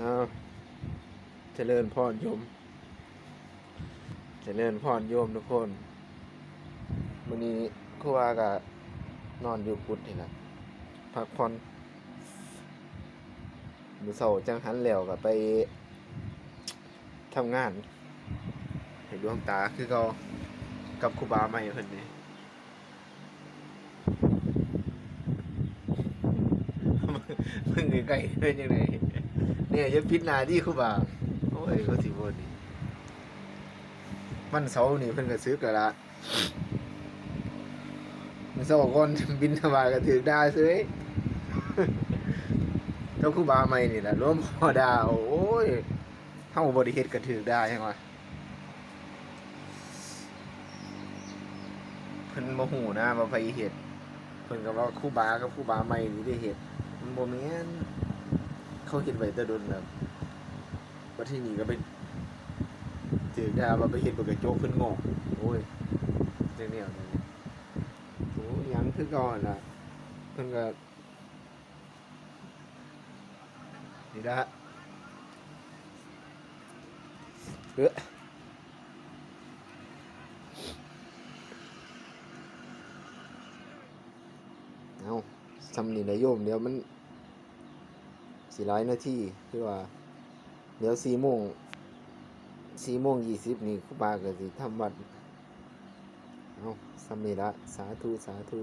เอาเจริญพรโยม เจริญพรโยมทุกคนวันนี้ครูวาก็นอนอยู่กุฏินะพักผ่อนมือเสาจังหันแล้วก็ไปทำงานให้ดวงตาคือเขากับครูบาใหม่เพิ่นนี่มึงไกลๆเป็นยังไง เนี่ยจะพิจารณาที่ครูบาโอ้ยเขาสิบ่นี่มันเสานี่เพิ่นก็ซื้อกะละมันเสาก่อนบินทบาทก็ถือดาซื้อเจ้าครูบาใหม่นี่แหละรวมพอดาวโอ้ยเฮาบ่ได้เฮ็ดก็ถือได้จังวะเพิ่นบ่ฮู้นะว่าไผเฮ็ดเพิ่นก็ว่าครูบากับครูบาใหม่นี่ได้เฮ็ดมันบ่แม่น เขาเฮ็ดไว้แต่โดนแล้วว่าที่นี่ก็ไปถือดาว่าไปเฮ็ดบ่กระจกเพิ่นงอกโอ้ยจังแนวนั้นโอ้ยยังคือก่อนน่ะเพิ่นก็นี่ละเอ้อเอาสำนี่นายโยมเดี๋ยวมัน สี่ร้อยนาทีคือว่า เดี๋ยวสี่โมงสี่โมงยี่สิบนี่ครูบาก็สิทำวัด เอาสำนี่ละ สาธุ สาธุ